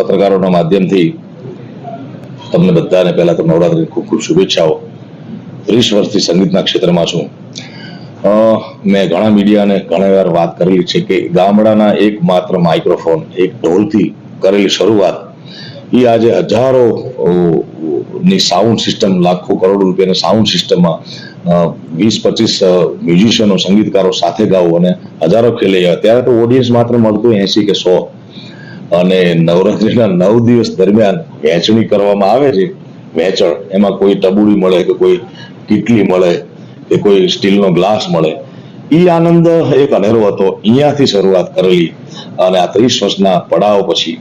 પત્રકારોના માધ્યમથી તમને બધાને પહેલા તો નવરાત્રી ખૂબ ખૂબ શુભેચ્છાઓ. ત્રીસ વર્ષથી સંગીતના ક્ષેત્રમાં છું. મેં ઘણા મીડિયાને ઘણા વાર વાત કરેલી છે કે ગામડાના એક માત્ર માઇક્રોફોન એક ઢોલથી કરેલી શરૂઆત એ આજે હજારો ની સાઉન્ડ સિસ્ટમ લાખો કરોડ રૂપિયાની સાઉન્ડ સિસ્ટમમાં વીસ, પચીસ મ્યુઝિશિયનો સંગીતકારો સાથે ગાવું અને હજારો ખેલે ત્યારે તો ઓડિયન્સ માત્ર મળતું એસી કે સો. અને નવરાત્રીના નવ દિવસ દરમિયાન વહેંચણી કરવામાં આવે છે. વેચણ એમાં કોઈ ટબુડી મળે કે કોઈ કીટલી મળે કે કોઈ સ્ટીલનો ગ્લાસ મળે. એ આનંદ એક અનેરો હતો. અહીંયાથી શરૂઆત કરેલી અને આ ત્રીસ વર્ષના પડાવ પછી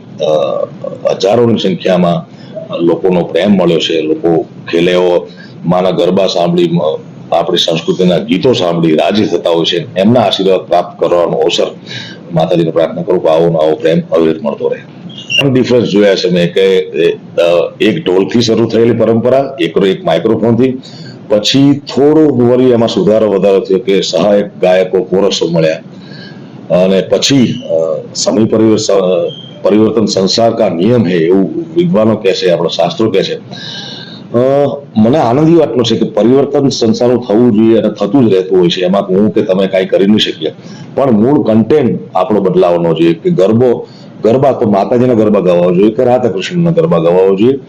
હજારોની સંખ્યામાં લોકોનો પ્રેમ મળ્યો છે. લોકો ખેલેઓ, માના ગરબા સાંભળી આપણી સંસ્કૃતિના ગીતો સાંભળી, રાજી થતા હોય છે. એમના આશીર્વાદ પ્રાપ્ત કરવાનો અવસર માતાજીને પ્રાર્થના કરું આવો આવો પ્રેમ અવિરત મળતો રહે. પણ ડિફરન્સ જોયા છે મેં કે એક ઢોલથી શરૂ થયેલી પરંપરા એક એક માઇક્રોફોનથી પછી થોડો વળી એમાં સુધારો વધારો થયો કે સહાયક ગાયકો કોરસો મળ્યા. અને પછી સમય પરિવર્તન સંસાર કા નિયમ હે એવું વિદ્વાનો કહે છે, આપણો શાસ્ત્રો કહે છે. મને આનંદ વાતનો છે કે પરિવર્તન સંસારનું થવું જોઈએ અને થતું જ રહેતું હોય છે. એમાં હું કે તમે કાંઈ કરી નહીં શકીએ. પણ મૂળ કન્ટેન્ટ આપણો બદલાવનો જોઈએ કે ગરબો, ગરબા તો માતાજીના ગરબા ગાવા જોઈએ કે રાધા કૃષ્ણના ગરબા ગવાવો જોઈએ.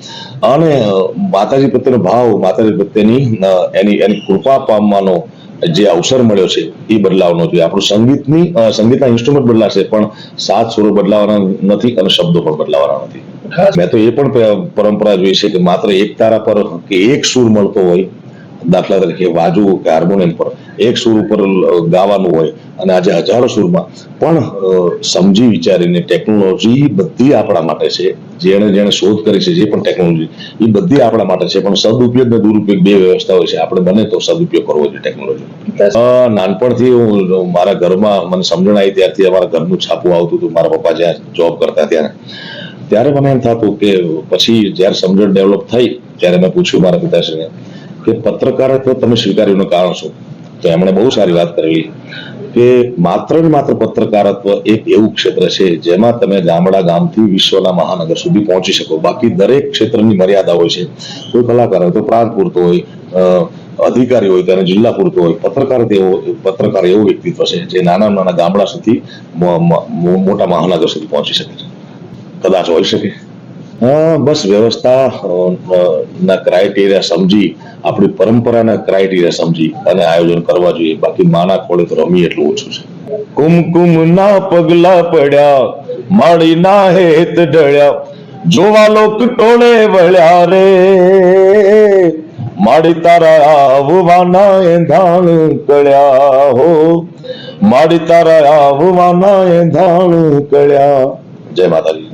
અને માતાજી પ્રત્યેનો ભાવ, માતાજી પ્રત્યેની એની એની કૃપા પામવાનો જે અવસર મળ્યો છે, એ બદલાવનો જોઈએ. આપણું સંગીતની સંગીતના ઇન્સ્ટ્રુમેન્ટ બદલાશે, પણ સાત સ્વરૂપ બદલાવાના નથી અને શબ્દો પણ બદલાવાના નથી. મેં તો એ પણ પરંપરા જોઈ છે કે માત્ર એક તારા પર કે એક સુર મળતો હોય દાખલા તરીકે વાજુ કે હાર્મોનિયમ પર એક સુર ઉપર ગાવાનું હોય અને આજે હજારો સુરમાં. પણ સમજી વિચારીને ટેકનોલોજી બધી આપણા માટે છે જેણે જેણે શોધ કરી છે જે પણ ટેકનોલોજી એ બધી આપણા માટે છે પણ સદુપયોગ ને દુરુપયોગ બે વ્યવસ્થા હોય છે. આપણે બને તો સદુપયોગ કરવો જોઈએ ટેકનોલોજી. નાનપણથી હું મારા ઘરમાં મને સમજણ આવી ત્યારથી અમારા ઘરનું છાપું આવતું હતું. મારા પપ્પા જ્યાં જોબ કરતા ત્યારે ત્યારે મને એમ થતું કે પછી જ્યારે સમજણ ડેવલપ થઈ, ત્યારે મેં પૂછ્યું મારા પિતાશ્રીને કે પત્રકારત્વ તમે સ્વીકાર્યું કારણ શું? તો એમણે બહુ સારી વાત કરેલી કે માત્ર ને માત્ર પત્રકારત્વ એક એવું ક્ષેત્ર છે જેમાં તમે ગામડા ગામથી વિશ્વના મહાનગર સુધી પહોંચી શકો. બાકી દરેક ક્ષેત્રની મર્યાદા હોય છે. કોઈ કલાકાર હોય તો પ્રાંત પૂરતો હોય અધિકારી હોય, ત્યારે જિલ્લા પૂરતો હોય. પત્રકાર એવો પત્રકાર એવું વ્યક્તિત્વ છે જે નાના નાના ગામડા સુધી મોટા મહાનગર સુધી પહોંચી શકે છે. કદાચ હોઈ શકે. બસ વ્યવસ્થા ના ક્રાઇટેરિયા સમજી, આપણી પરંપરાના ક્રાઇટેરિયા સમજી અને આયોજન કરવા જોઈએ. બાકી માના ખોળે તો રમી એટલું ઓછું છે. કુમકુમ ના પગલા પડ્યા માળી ના હેત ઢળ્યા, જોવા લોક ટોળે વળ્યા રે. માડી તારા આવવાના એંધાણ કળ્યા હો. માડી તારા આવવાના એંધાણ કળ્યા જય માતાજી.